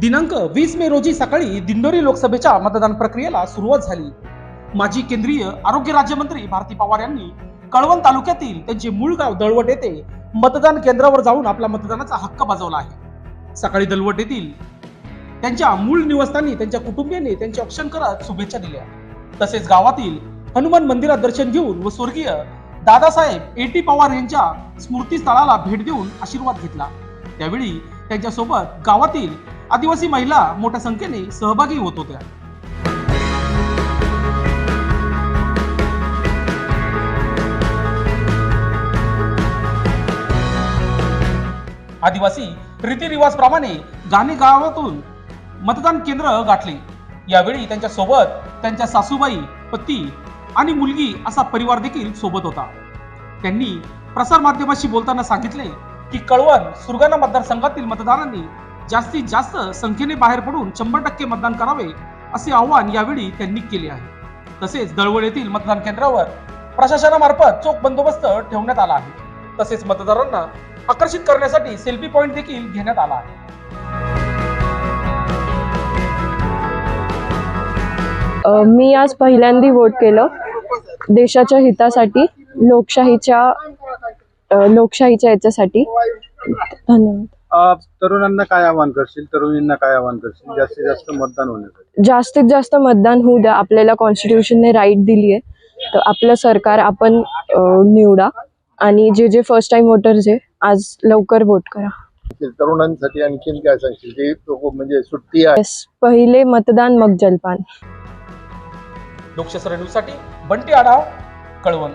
दिनांक वीस मे रोजी सकाळी दिंडोरी लोकसभेच्या मतदान प्रक्रियेला सुरुवात झाली. माजी केंद्रीय आरोग्य राज्यमंत्री भारती पवार यांनी कळवण तालुक्यातील त्यांचे मूळ गाव दळवट येथे मतदान केंद्रावर जाऊन आपला मतदानाचा हक्क बजावला आहे. सकाळी दलवट येथील त्यांच्या मूळ निवासस्थानी त्यांच्या कुटुंबियांनी त्यांचे औक्षण करत शुभेच्छा दिल्या. तसेच गावातील हनुमान मंदिरात दर्शन घेऊन व स्वर्गीय दादासाहेब ए टी पवार यांच्या स्मृतीस्थळाला भेट देऊन आशीर्वाद घेतला. त्यावेळी त्यांच्यासोबत गावातील आदिवासी महिला मोठ्या संख्येने सहभागी होत होत्या. आदिवासी रीतिरिवाजप्रमाणे गाणे गावातून मतदान केंद्र गाठले. यावेळी त्यांच्यासोबत त्यांच्या सासूबाई पती आणि मुलगी असा परिवार देखील सोबत होता. त्यांनी प्रसार माध्यमाशी बोलताना सांगितले की कळवण सुरगाणा मतदारसंघातील मतदारांनी जास्तीत जास्त संख्येने बाहेर पडून शंभर टक्के मतदान करावे असे आवाहन यावेळी त्यांनी केले आहे. तसेच दळवळ येथील मतदान केंद्रावर प्रशासनामार्फत चोख बंदोबस्त ठेवण्यात आला आहे. तसेच मतदारांना आकर्षित करण्यासाठी सेल्फी पॉइंट देखील घेण्यात आला आहे. मी आज पहिल्यांदा वोट केलं. देशाच्या हितासाठी लोकशाहीच्या लोकशाहीच्या याच्यासाठी. धन्यवाद. तरुणांना काय आवाहन करशील? तरुणींना काय आवाहन करशील? जास्तीत जास्त मतदान होण्यासाठी. जास्तीत जास्त मतदान होऊ द्या. आपल्याला कॉन्स्टिट्यूशनने राईट दिली आहे तर आपलं सरकार आपण निवडा. आणि जे जे फर्स्ट टाइम वोटर्स आहे आज लवकर वोट करा. तरुणांसाठी आणखीन काय सांगशील? म्हणजे सुट्टी आहे. पहिले मतदान मग जलपान. लोकशास्त्र न्यूजसाठी बंटी आढाव कळवण.